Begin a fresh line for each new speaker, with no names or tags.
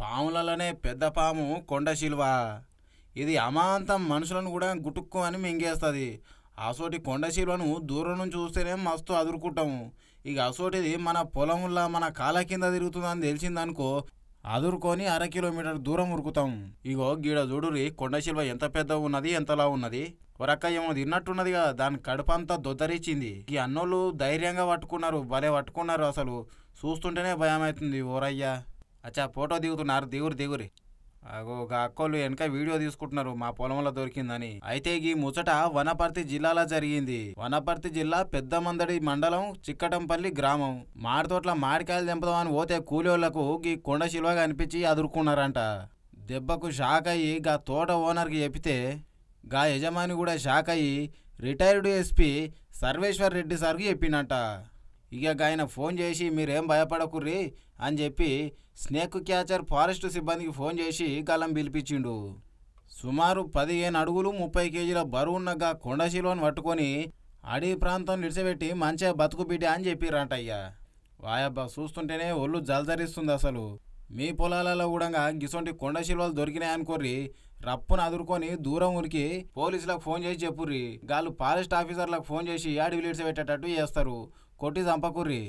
పాములలోనే పెద్ద పాము కొండ శిల్వ. ఇది అమాంతం మనుషులను కూడా గుటుక్కు అని మింగేస్తుంది. అసోటి కొండ శిల్వను దూరం నుంచి చూస్తేనే మస్తు అదురుకుంటాము. ఇక అసోటిది మన పొలంలో మన కాళ్ళ కింద తిరుగుతుందని తెలిసిందనుకో అదురుకొని అర కిలోమీటర్ దూరం ఉరుకుతాం. ఇగో గీడ చూడురి కొండశిల్వ ఎంత పెద్ద ఉన్నది ఎంతలా ఉన్నది? ఒరక్క ఏమో తిన్నట్టున్నదిగా దాని కడుపంతా దొద్దరిచ్చింది. ఈ అన్నోళ్ళు ధైర్యంగా పట్టుకున్నారు భలే పట్టుకున్నారు అసలు. చూస్తుంటేనే భయం అవుతుంది ఓరయ్యా. అచ్చా ఫోటో దిగుతున్నారు దిగురు దిగురి. అగో ఒక అక్కోళ్ళు వెనక వీడియో తీసుకుంటున్నారు. మా పొలంలో దొరికిందని. అయితే ఈ ముచ్చట వనపర్తి జిల్లాలో జరిగింది. వనపర్తి జిల్లా పెద్దమందడి మండలం చిక్కటంపల్లి గ్రామం. మాడితోట్ల మాడికాయలు తెంపదామని పోతే కూలోళ్ళకు ఈ కొండ శిల్వగా అనిపించి అదురుకున్నారంట. దెబ్బకు షాక్ అయ్యి గా తోట ఓనర్కి చెప్తే గా యజమాని కూడా షాక్ అయ్యి రిటైర్డ్ ఎస్పీ సర్వేశ్వర్ రెడ్డి సార్కి చెప్పినట్ట. ఇక ఆయన ఫోన్ చేసి మీరేం భయపడకుర్రి అని చెప్పి స్నేక్ క్యాచర్ ఫారెస్ట్ సిబ్బందికి ఫోన్ చేసి గలం పిలిపించిండు. సుమారు పదిహేను అడుగులు ముప్పై కేజీల బరువున్నగా కొండశిలోని పట్టుకొని అడవి ప్రాంతం నిడిచిపెట్టి మంచిగా బతుకు బిడ్డ అని చెప్పిరంటయ్యా వాయబ్బా చూస్తుంటేనే ఒళ్ళు జలదరిస్తుంది అసలు. మీ పొలాలలో కూడా గిసొంటి కొండ శిల్వలు దొరికినాయి అనుకోర్రి. రప్పున అదురుకొని దూరం ఉరికి పోలీసులకు ఫోన్ చేసి చెప్పుర్రి. గాళ్ళు ఫారెస్ట్ ఆఫీసర్లకు ఫోన్ చేసి అడవి లిడ్చి పెట్టేటట్టు చేస్తారు. కొట్టి చంపకుర్రి